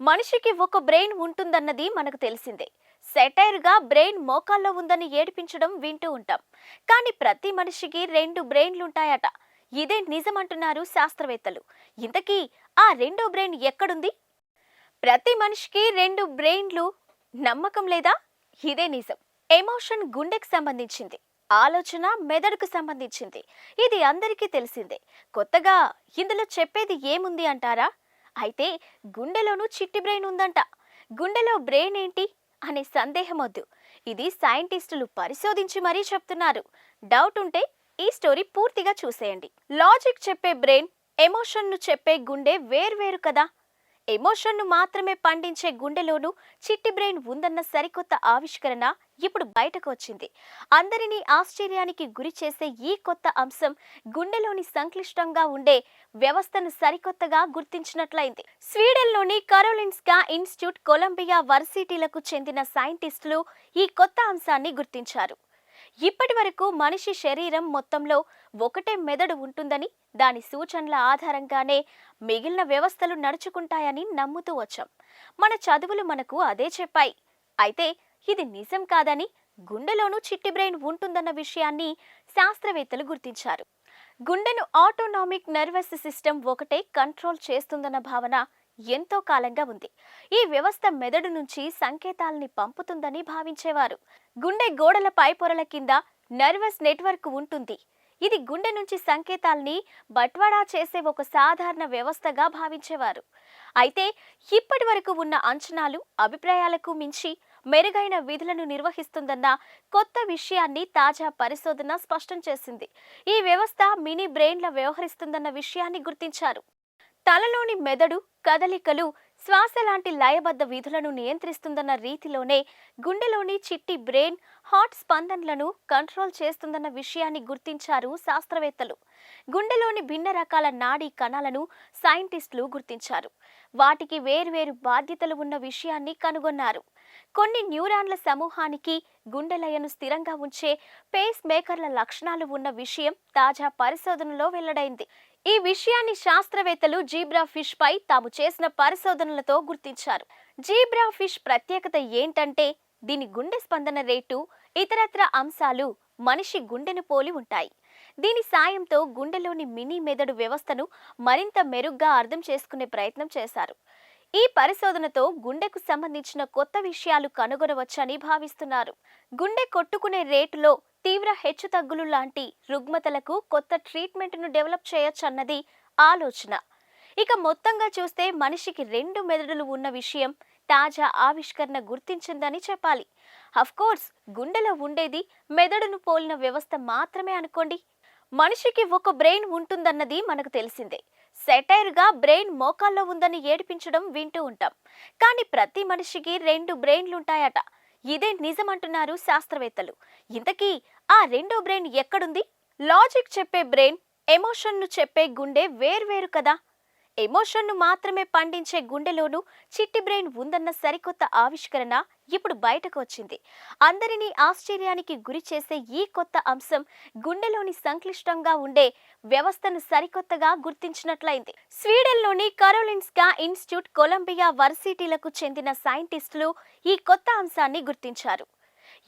మనిషికి ఒక బ్రెయిన్ ఉంటుందన్నది మనకు తెలిసిందే. సెటైర్గా బ్రెయిన్ మోకాల్లో ఉందని ఏడిపించడం వింటూ ఉంటాం. కానీ ప్రతి మనిషికి రెండు బ్రెయిన్లుంటాయట. ఇదే నిజమంటున్నారు శాస్త్రవేత్తలు. ఇంతకీ ఆ రెండో బ్రెయిన్ ఎక్కడుంది? ప్రతి మనిషికి రెండు బ్రెయిన్లు నమ్మకం లేదా? ఇదే నిజం. ఎమోషన్ గుండెకు సంబంధించింది. ఆలోచన మెదడుకు సంబంధించింది. ఇది అందరికీ తెలిసిందే. కొత్తగా ఇందులో చెప్పేది ఏముంది అంటారా? అయితే గుండెలోనూ చిట్టి బ్రెయిన్ ఉందంట. గుండెలో బ్రెయిన్ ఏంటి? అనే సందేహం వద్దు. ఇది సైంటిస్టులు పరిశోధించి మరీ చెప్తున్నారు. డౌట్ ఉంటే ఈ స్టోరీ పూర్తిగా చూసేయండి. లాజిక్ చెప్పే బ్రెయిన్ ఎమోషన్ను చెప్పే గుండె వేర్వేరు కదా. ఎమోషన్ను మాత్రమే పండించే గుండెలోనూ చిట్టి బ్రెయిన్ ఉందన్న సరికొత్త ఆవిష్కరణ ఇప్పుడు బయటకు వచ్చింది అందరినీ ఆశ్చర్యానికి గురి చేసే ఈ కొత్త అంశం గుండెలోని సంక్లిష్టంగా ఉండే వ్యవస్థను సరికొత్తగా గుర్తించినట్లయింది. స్వీడన్లోని కరోలిన్స్కా ఇన్స్టిట్యూట్ కొలంబియా వర్సిటీలకు చెందిన సైంటిస్టులు ఈ కొత్త అంశాన్ని గుర్తించారు. ఇప్పటి వరకు మనిషి శరీరం మొత్తంలో ఒకటే మెదడు ఉంటుందని దాని సూచనల ఆధారంగానే మిగిలిన వ్యవస్థలు నడుచుకుంటాయని నమ్ముతూ వచ్చాం. మన చదువులు మనకు అదే చెప్పాయి. అయితే ఇది నిజం కాదని గుండెలోనూ చిట్టి బ్రెయిన్ ఉంటుందన్న విషయాన్ని శాస్త్రవేత్తలు గుర్తించారు. గుండెను ఆటోనామిక్ నర్వస్ సిస్టమ్ ఒకటే కంట్రోల్ చేస్తుందన్న భావన ఎంతో కాలంగా ఉంది. ఈ వ్యవస్థ మెదడు నుంచి సంకేతాల్ని పంపుతుందని భావించేవారు. గుండె గోడల పై పొరల కింద నర్వస్ నెట్వర్క్ ఉంటుంది. ఇది గుండె నుంచి సంకేతాల్ని బట్వాడా చేసే ఒక సాధారణ వ్యవస్థగా భావించేవారు. అయితే ఇప్పటి వరకు ఉన్న అంచనాలు అభిప్రాయాలకు మించి మెరుగైన విధులను నిర్వహిస్తుందన్న కొత్త విషయాన్ని తాజా పరిశోధన స్పష్టం చేసింది. ఈ వ్యవస్థ మినీ బ్రెయిన్ల వ్యవహరిస్తుందన్న విషయాన్ని గుర్తించారు. తలలోని మెదడు కదలికలు శ్వాస లాంటి లయబద్ధ విధులను నియంత్రిస్తుందన్న రీతిలోనే గుండెలోని చిట్టి బ్రెయిన్ హార్ట్ స్పందనలను కంట్రోల్ చేస్తుందన్న విషయాన్ని గుర్తించారు శాస్త్రవేత్తలు. గుండెలోని భిన్న రకాల నాడీ కణాలను సైంటిస్టులు గుర్తించారు. వాటికి వేర్వేరు బాధ్యతలు ఉన్న విషయాన్ని కనుగొన్నారు. కొన్ని న్యూరాన్ల సమూహానికి గుండెలయను స్థిరంగా ఉంచే పేస్ మేకర్ల లక్షణాలు ఉన్న విషయం తాజా పరిశోధనలో వెల్లడైంది. ఈ విషయాన్ని శాస్త్రవేత్తలు జీబ్రా ఫిష్ పై తాము చేసిన పరిశోధనలతో గుర్తించారు. జీబ్రా ఫిష్ ప్రత్యేకత ఏంటంటే దీని గుండె స్పందన రేటు ఇతరత్ర అంశాలు మనిషి గుండెను పోలి ఉంటాయి. దీని సాయంతో గుండెలోని మినీ మెదడు వ్యవస్థను మరింత మెరుగ్గా అర్థం చేసుకునే ప్రయత్నం చేశారు. ఈ పరిశోధనతో గుండెకు సంబంధించిన కొత్త విషయాలు కనుగొనవచ్చని భావిస్తున్నారు. గుండె కొట్టుకునే రేటులో తీవ్ర హెచ్చుతగ్గులు లాంటి రుగ్మతలకు కొత్త ట్రీట్మెంట్ను డెవలప్ చేయొచ్చన్నది ఆలోచన. ఇక మొత్తంగా చూస్తే మనిషికి రెండు మెదడులు ఉన్న విషయం తాజా ఆవిష్కరణ గుర్తించిందని చెప్పాలి. కోర్స్ గుండెలో ఉండేది మెదడును పోలిన వ్యవస్థ మాత్రమే అనుకోండి. మనిషికి ఒక బ్రెయిన్ ఉంటుందన్నది మనకు తెలిసిందే. సెటైర్గా బ్రెయిన్ మోకాల్లో ఉందని ఏడిపించడం వింటూ ఉంటాం. కానీ ప్రతి మనిషికి రెండు బ్రెయిన్లుంటాయట. ఇదే నిజమంటున్నారు శాస్త్రవేత్తలు. ఇంతకీ ఆ రెండో బ్రెయిన్ ఎక్కడుంది? లాజిక్ చెప్పే బ్రెయిన్ ఎమోషన్ను చెప్పే గుండె వేర్వేరు కదా! ఎమోషన్ను మాత్రమే పండించే గుండెలోనూ చిట్టి బ్రెయిన్ ఉందన్న సరికొత్త ఆవిష్కరణ ఇప్పుడు బయటకు వచ్చింది అందరినీ ఆశ్చర్యానికి గురి చేసే ఈ కొత్త అంశం గుండెలోని సంక్లిష్టంగా ఉండే వ్యవస్థను సరికొత్తగా గుర్తించినట్లయింది. స్వీడన్లోని కరోలిన్స్కా ఇన్స్టిట్యూట్ కొలంబియా వర్సిటీలకు చెందిన సైంటిస్టులు ఈ కొత్త అంశాన్ని గుర్తించారు.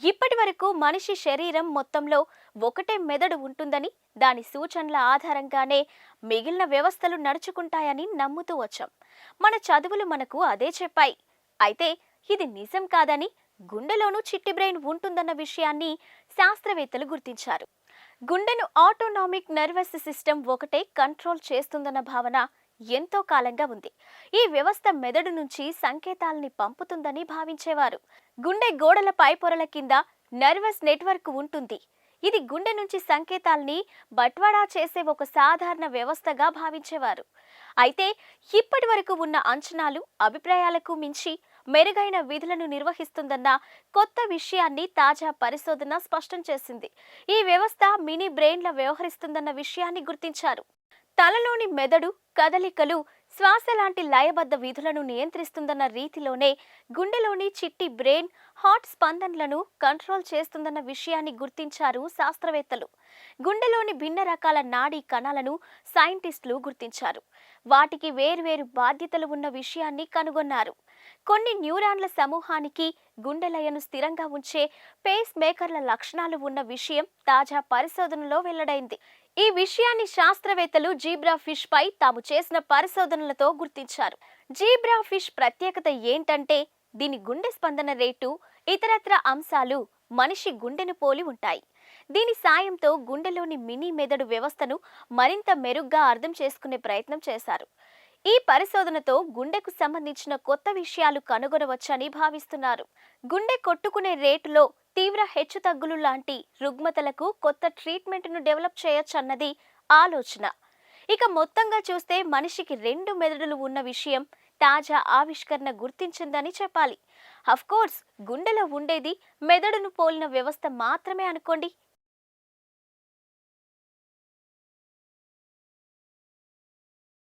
ఇప్పటి వరకు మనిషి శరీరం మొత్తంలో ఒకటే మెదడు ఉంటుందని దాని సూచనల ఆధారంగానే మిగిలిన వ్యవస్థలు నడుచుకుంటాయని నమ్ముతూ వచ్చాం. మన చదువులు మనకు అదే చెప్పాయి. అయితే ఇది నిజం కాదని గుండెలోనూ చిట్టి బ్రెయిన్ ఉంటుందన్న విషయాన్ని శాస్త్రవేత్తలు గుర్తించారు. గుండెను ఆటోనామిక్ నర్వస్ సిస్టమ్ ఒకటే కంట్రోల్ చేస్తుందన్న భావన ఎంతో కాలంగా ఉంది. ఈ వ్యవస్థ మెదడు నుంచి సంకేతాల్ని పంపుతుందని భావించేవారు. గుండె గోడల పై పొరల కింద నర్వస్ నెట్వర్క్ ఉంటుంది. ఇది గుండె నుంచి సంకేతాల్ని బట్వాడా చేసే ఒక సాధారణ వ్యవస్థగా భావించేవారు. అయితే ఇప్పటి వరకు ఉన్న అంచనాలు అభిప్రాయాలకు మించి మెరుగైన విధులను నిర్వహిస్తుందన్న కొత్త విషయాన్ని తాజా పరిశోధన స్పష్టం చేసింది. ఈ వ్యవస్థ మినీ బ్రెయిన్ల వ్యవహరిస్తుందన్న విషయాన్ని గుర్తించారు. తలలోని మెదడు కదలికలు శ్వాస లాంటి లయబద్ధ విధులను నియంత్రిస్తుందన్న రీతిలోనే గుండెలోని చిట్టి బ్రెయిన్ హార్ట్ స్పందనలను కంట్రోల్ చేస్తుందన్న విషయాన్ని గుర్తించారు శాస్త్రవేత్తలు. గుండెలోని భిన్న రకాల నాడీ కణాలను సైంటిస్టులు గుర్తించారు. వాటికి వేర్వేరు బాధ్యతలు ఉన్న విషయాన్ని కనుగొన్నారు. కొన్ని న్యూరాన్ల సమూహానికి గుండెలయను స్థిరంగా ఉంచే పేస్ మేకర్ల లక్షణాలు ఉన్న విషయం తాజా పరిశోధనలో వెల్లడైంది. ఈ విషయాన్ని శాస్త్రవేత్తలు జీబ్రా ఫిష్ పై తాము చేసిన పరిశోధనలతో గుర్తించారు. జీబ్రా ఫిష్ ప్రత్యేకత ఏంటంటే దీని గుండె స్పందన రేటు ఇతరత్ర అంశాలు మనిషి గుండెను పోలి ఉంటాయి. దీని సాయంతో గుండెలోని మినీ మెదడు వ్యవస్థను మరింత మెరుగ్గా అర్థం చేసుకునే ప్రయత్నం చేశారు. ఈ పరిశోధనతో గుండెకు సంబంధించిన కొత్త విషయాలు కనుగొనవచ్చని భావిస్తున్నారు. గుండె కొట్టుకునే రేటులో తీవ్ర హెచ్చుతగ్గులు లాంటి రుగ్మతలకు కొత్త ట్రీట్మెంట్ను డెవలప్ చేయొచ్చన్నది ఆలోచన. ఇక మొత్తంగా చూస్తే మనిషికి రెండు మెదడులు ఉన్న విషయం తాజా ఆవిష్కరణ గుర్తించిందని చెప్పాలి. కోర్స్ గుండెలో ఉండేది మెదడును పోలిన వ్యవస్థ మాత్రమే అనుకోండి